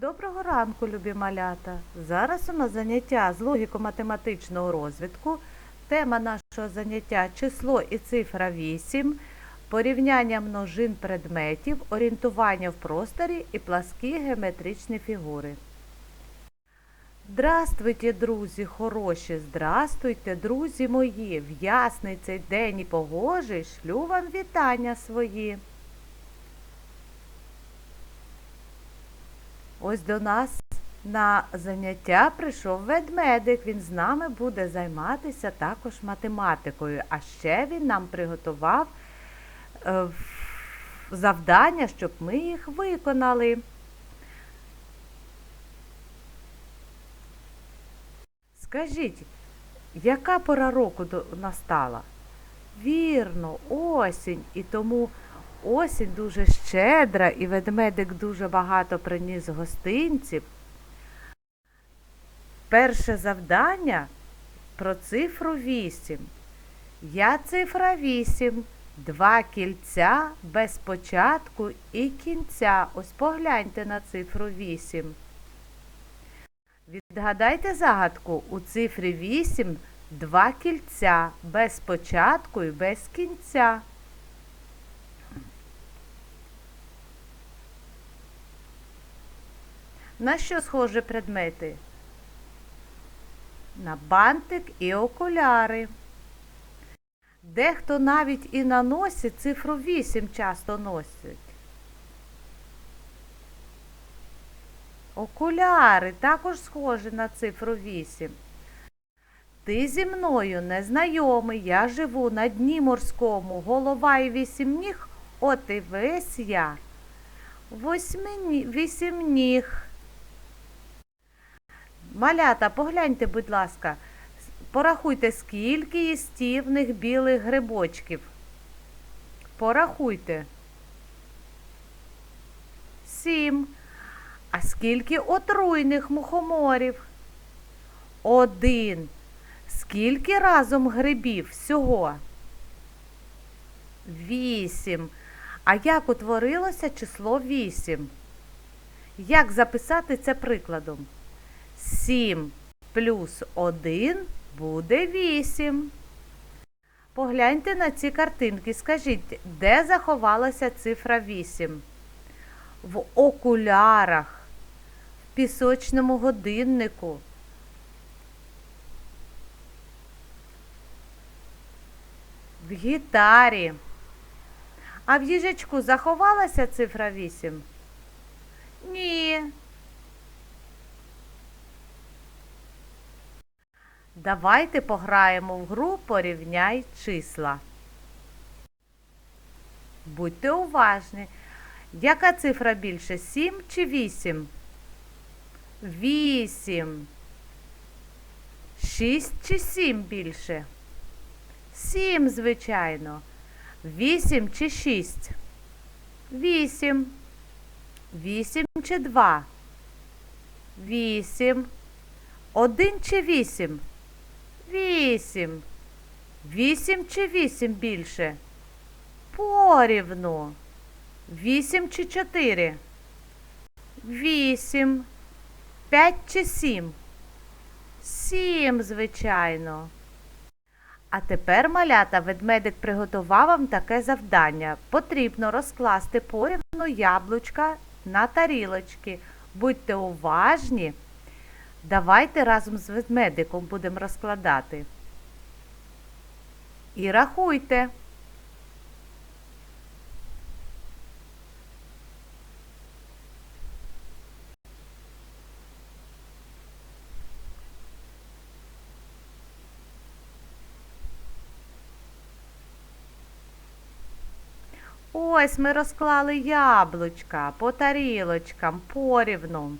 Доброго ранку, любі малята! Зараз у нас заняття з логіко-математичного розвитку. Тема нашого заняття число і цифра 8, порівняння множин предметів, орієнтування в просторі і пласкі геометричні фігури. Здравствуйте, друзі, хороші! Здравствуйте, друзі мої! В ясний цей день і погожий шлю вам вітання свої. Ось до нас на заняття прийшов ведмедик. Він з нами буде займатися також математикою. А ще він нам приготував е, завдання, щоб ми їх виконали. Скажіть, яка пора року настала? Вірно, осінь. І тому осінь дуже щедра, і ведмедик дуже багато приніс гостинців. Перше завдання про цифру 8. Я цифра 8. Два кільця без початку і кінця. Ось погляньте на цифру 8. Відгадайте загадку. У цифрі 8 два кільця без початку і без кінця. На що схожі предмети? На бантик і окуляри. Дехто навіть і на носі цифру 8 часто носить. Окуляри також схожі на цифру 8. Ти зі мною незнайомий, я живу на дні морському, голова і вісім ніг, от і весь я. Восьмині, вісім ніг. Малята, погляньте, будь ласка, порахуйте, скільки їстівних білих грибочків. Порахуйте. Сім. А скільки отруйних мухоморів? Один. Скільки разом грибів всього? Вісім. А як утворилося число вісім? Як записати це прикладом? Сім плюс один буде вісім. Погляньте на ці картинки. Скажіть, де заховалася цифра 8? В окулярах, в пісочному годиннику. В гітарі. А в їжачку заховалася цифра 8? Ні. Давайте пограємо в гру порівняй числа. Будьте уважні. Яка цифра більше? 7 чи 8? 8. 6 чи 7 більше? 7, звичайно. 8 чи 6? 8. 8 чи 2? 8. 1 чи 8? 8. 8 чи 8 більше? Порівну. 8 чи 4? 8. 5 чи 7? 7, звичайно. А тепер, малята, ведмедик приготував вам таке завдання. Потрібно розкласти порівну яблучка на тарілочки. Будьте уважні. Давайте разом з ведмедиком будемо розкладати. І рахуйте. Ось ми розклали яблучка по тарілочкам порівну.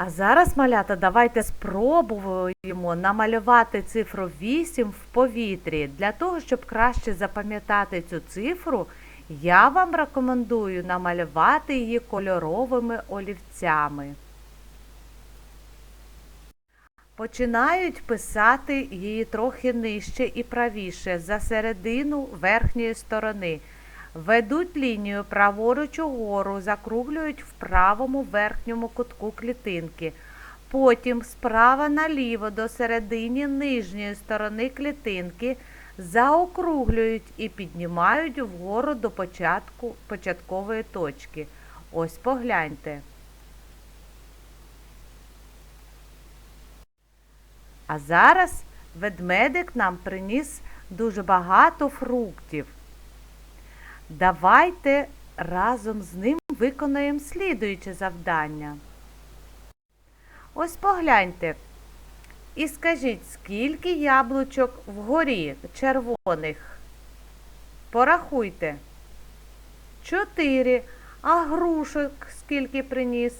А зараз, малята, давайте спробуємо намалювати цифру 8 в повітрі. Для того, щоб краще запам'ятати цю цифру, я вам рекомендую намалювати її кольоровими олівцями. Починають писати її трохи нижче і правіше, за середину верхньої сторони. Ведуть лінію праворуч угору, закруглюють в правому верхньому кутку клітинки. Потім справа наліво до середини нижньої сторони клітинки заокруглюють і піднімають вгору до початку початкової точки. Ось погляньте. А зараз ведмедик нам приніс дуже багато фруктів. Давайте разом з ним виконаємо слідуюче завдання. Ось погляньте. І скажіть, скільки яблучок вгорі червоних? Порахуйте. Чотири. А грушок скільки приніс?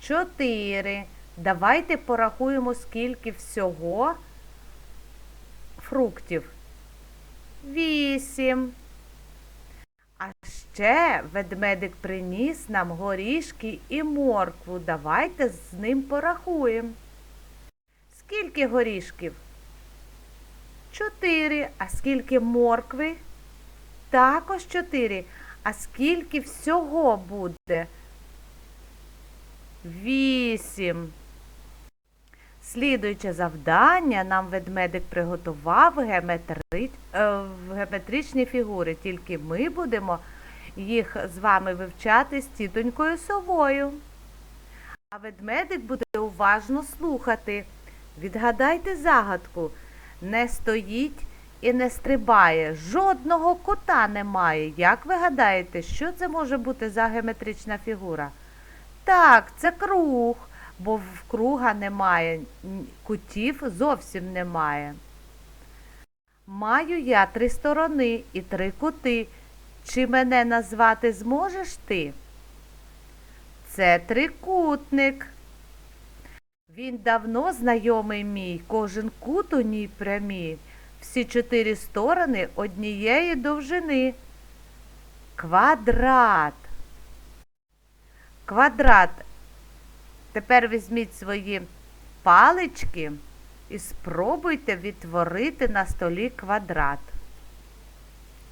Чотири. Давайте порахуємо, скільки всього фруктів. Вісім. А ще ведмедик приніс нам горішки і моркву. Давайте з ним порахуємо. Скільки горішків? Чотири. А скільки моркви? Також чотири. А скільки всього буде? Вісім. Слідуюче завдання нам ведмедик приготував геометри... е, геометричні фігури, тільки ми будемо їх з вами вивчати з тітонькою совою. А ведмедик буде уважно слухати. Відгадайте загадку. Не стоїть і не стрибає, жодного кута немає. Як ви гадаєте, що це може бути за геометрична фігура? Так, це круг, бо в круга немає, кутів зовсім немає. Маю я три сторони і три кути. Чи мене назвати зможеш ти? Це трикутник. Він давно знайомий мій, кожен кут у ній прямій, всі чотири сторони однієї довжини. Квадрат. Квадрат. Тепер візьміть свої палички і спробуйте відтворити на столі квадрат.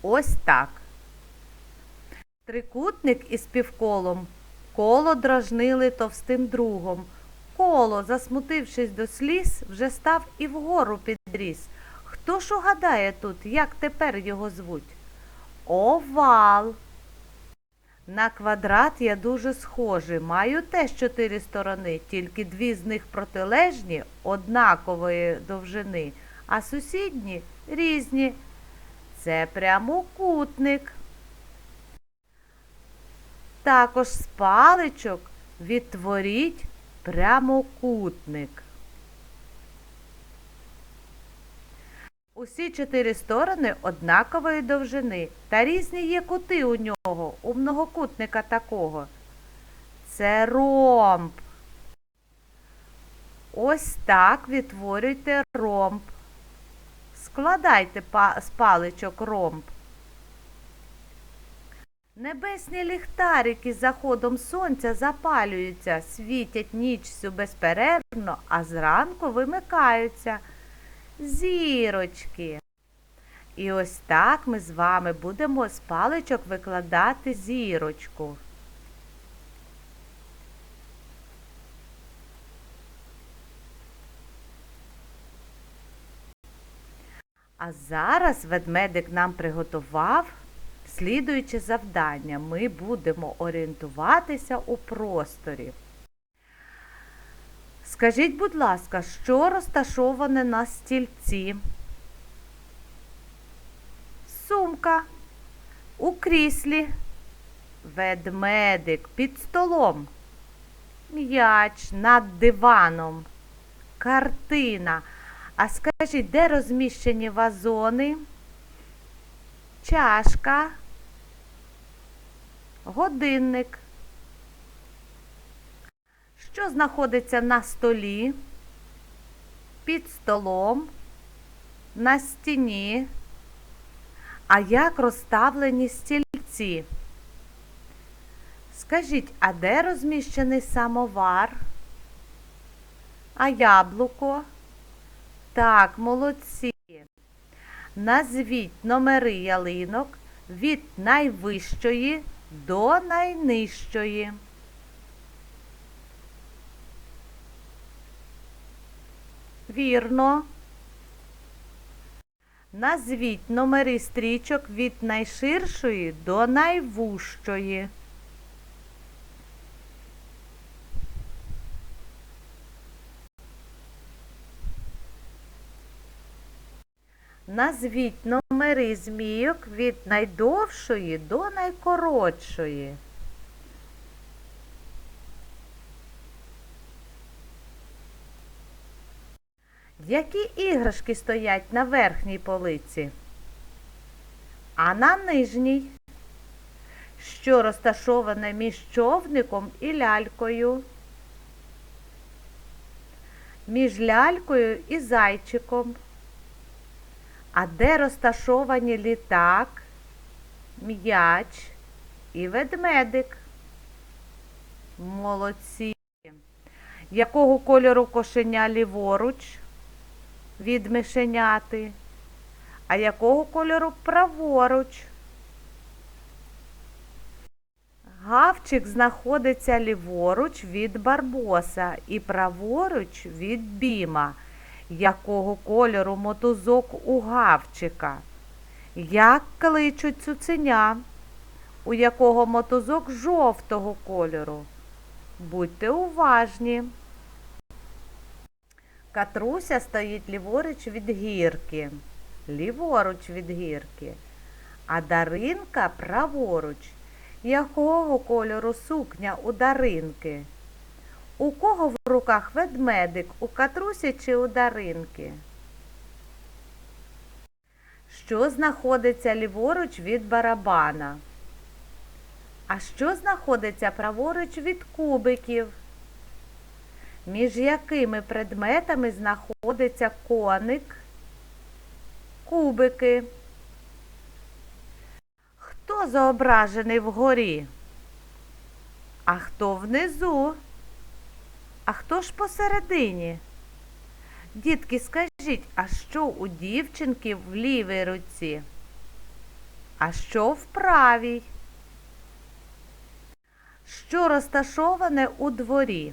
Ось так. Трикутник із півколом коло дражнили товстим другом. Коло, засмутившись до сліз, вже став і вгору підріс. Хто ж угадає тут, як тепер його звуть? Овал. На квадрат я дуже схожий. Маю теж чотири сторони, тільки дві з них протилежні, однакової довжини, а сусідні різні. Це прямокутник. Також з паличок відтворіть прямокутник. Усі чотири сторони однакової довжини, та різні є кути у нього, у многокутника такого. Це ромб. Ось так відтворюйте ромб. Складайте з паличок ромб. Небесні ліхтарики з заходом сонця запалюються, світять ніч всю безперервно, а зранку вимикаються зірочки. І ось так ми з вами будемо з паличок викладати зірочку. А зараз ведмедик нам приготував слідуюче завдання. Ми будемо орієнтуватися у просторі. Скажіть, будь ласка, що розташоване на стільці? Сумка. У кріслі. Ведмедик під столом. М'яч над диваном. Картина. А скажіть, де розміщені вазони? Чашка. Годинник. Що знаходиться на столі, під столом, на стіні? А як розставлені стільці? Скажіть, а де розміщений самовар? А яблуко? Так, молодці. Назвіть номери ялинок від найвищої до найнижчої. Вірно. Назвіть номери стрічок від найширшої до найвужчої. Назвіть номери змійок від найдовшої до найкоротшої. Які іграшки стоять на верхній полиці? А на нижній? Що розташоване між човником і лялькою? Між лялькою і зайчиком. А де розташовані літак, м'яч і ведмедик? Молодці. Якого кольору кошеня ліворуч від мишеняти? А якого кольору праворуч? Гавчик знаходиться ліворуч від барбоса і праворуч від біма. Якого кольору мотузок у гавчика? Як кличуть цуценя? У якого мотузок жовтого кольору? Будьте уважні. Катруся стоїть ліворуч від гірки, ліворуч від гірки, а Даринка праворуч. Якого кольору сукня у Даринки? У кого в руках ведмедик? У Катрусі чи у Даринки? Що знаходиться ліворуч від барабана? А що знаходиться праворуч від кубиків? Між якими предметами знаходиться коник? Кубики. Хто зображений вгорі? А хто внизу? А хто ж посередині? Дітки, скажіть, а що у дівчинки в лівій руці? А що в правій? Що розташоване у дворі?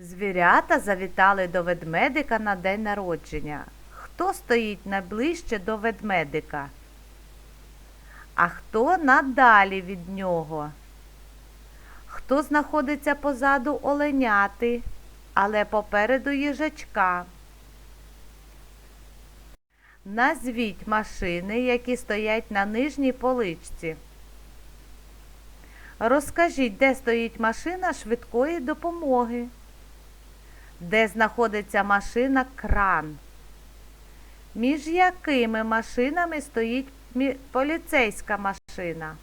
Звірята завітали до ведмедика на день народження. Хто стоїть найближче до ведмедика? А хто надалі від нього? Хто знаходиться позаду оленяти, але попереду їжачка? Назвіть машини, які стоять на нижній поличці. Розкажіть, де стоїть машина швидкої допомоги, де знаходиться машина кран, між якими машинами стоїть поліцейська машина.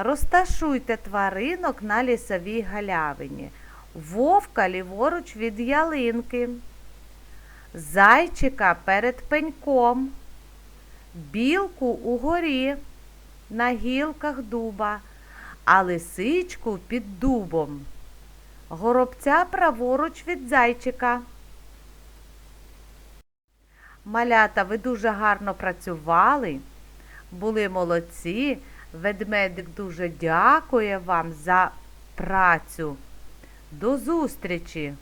Розташуйте тваринок на лісовій галявині. Вовка ліворуч від ялинки, зайчика перед пеньком, білку угорі на гілках дуба, а лисичку під дубом. Горобця праворуч від зайчика. Малята, ви дуже гарно працювали, були молодці. Ведмедик дуже дякує вам за працю. До зустрічі!